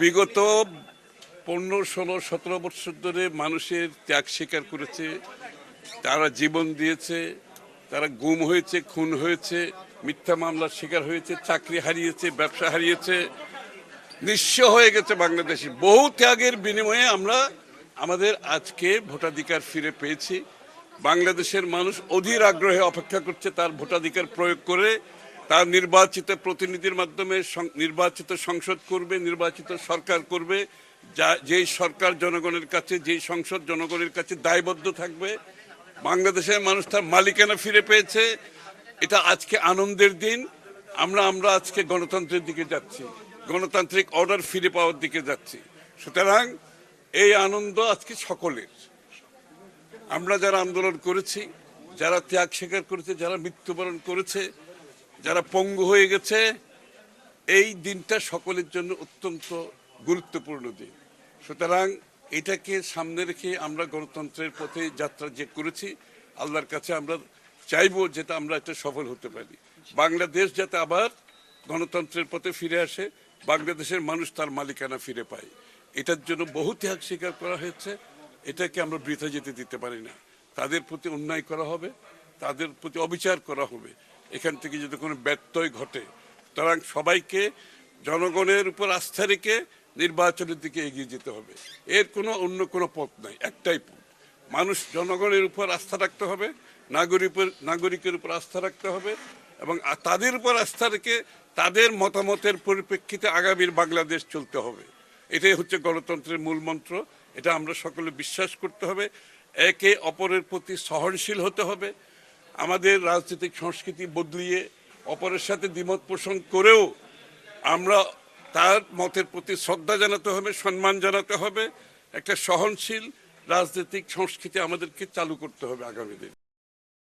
বিগত পনেরো, ষোলো, সতেরো বছর ধরে মানুষের ত্যাগ স্বীকার করেছে। তারা জীবন দিয়েছে, তারা গুম হয়েছে, খুন হয়েছে, মিথ্যা মামলার শিকার হয়েছে, চাকরি হারিয়েছে, ব্যবসা হারিয়েছে, নিঃস্ব হয়ে গেছে বাংলাদেশে। বহু ত্যাগের বিনিময়ে আমরা আমাদের আজকে ভোটাধিকার ফিরে পেয়েছি। বাংলাদেশের মানুষ অধীর আগ্রহে অপেক্ষা করছে তার ভোটাধিকার প্রয়োগ করে তার নির্বাচিত প্রতিনিধির মাধ্যমে নির্বাচিত সংসদ করবে, নির্বাচিত সরকার করবে, যা, যেই সরকার জনগণের কাছে, যেই সংসদ জনগণের কাছে দায়বদ্ধ থাকবে, বাংলাদেশের মানুষ তার মালিকানা ফিরে পেয়েছে। এটা আজকে আনন্দের দিন। আমরা আমরা আজকে গণতন্ত্রের দিকে যাচ্ছি। গণতান্ত্রিক অর্ডার ফিরে পাওয়ার দিকে যাচ্ছি। সুতরাং এই আনন্দ আজকে সকলের। আমরা যারা আন্দোলন করেছি, যারা ত্যাগ স্বীকার করেছে, যারা মৃত্যুবরণ করেছে যারা পঙ্গু হয়ে গেছে, এই দিনটা সকলের জন্য অত্যন্ত গুরুত্বপূর্ণ দিন। সুতরাং এটাকে সামনে রেখে আমরা গণতন্ত্রের পথে যাত্রা যে করেছি, আল্লাহর কাছে আমরা চাইব যেটা আমরা এটা সফল হতে পারি। বাংলাদেশ যাতে আবার গণতন্ত্রের পথে ফিরে আসে, বাংলাদেশের মানুষ তার মালিকানা ফিরে পায়। এটার জন্য বহু ত্যাগ স্বীকার করা হয়েছে, এটাকে আমরা বৃথা যেতে দিতে পারি না। তাদের প্রতি অন্যায় করা হবে, তাদের প্রতি অবিচার করা হবে। এখান থেকে যদি কোনো ব্যত্যয় ঘটে, সুতরাং সবাইকে জনগণের উপর আস্থা রেখে নির্বাচনের দিকে এগিয়ে যেতে হবে। এর কোনো অন্য কোনো পথ নাই, একটাই পথ। মানুষ জনগণের উপর আস্থা রাখতে হবে, নাগরিক নাগরিকের উপর আস্থা রাখতে হবে এবং তাদের উপর আস্থা রেখে তাদের মতামতের পরিপ্রেক্ষিতে আগামীর বাংলাদেশ চলতে হবে। এটাই হচ্ছে গণতন্ত্রের মূল মন্ত্র, এটা আমরা সকলে বিশ্বাস করতে হবে। একে অপরের প্রতি সহনশীল হতে হবে আমাদের রাজনৈতিক সংস্কৃতি বদলিয়ে অপরের সাথে দ্বিমত পোষণ করেও আমরা তার মতের প্রতি শ্রদ্ধা জানাতে হবে, সম্মান জানাতে হবে। একটা সহনশীল রাজনৈতিক সংস্কৃতি আমাদেরকে চালু করতে হবে আগামী দিন।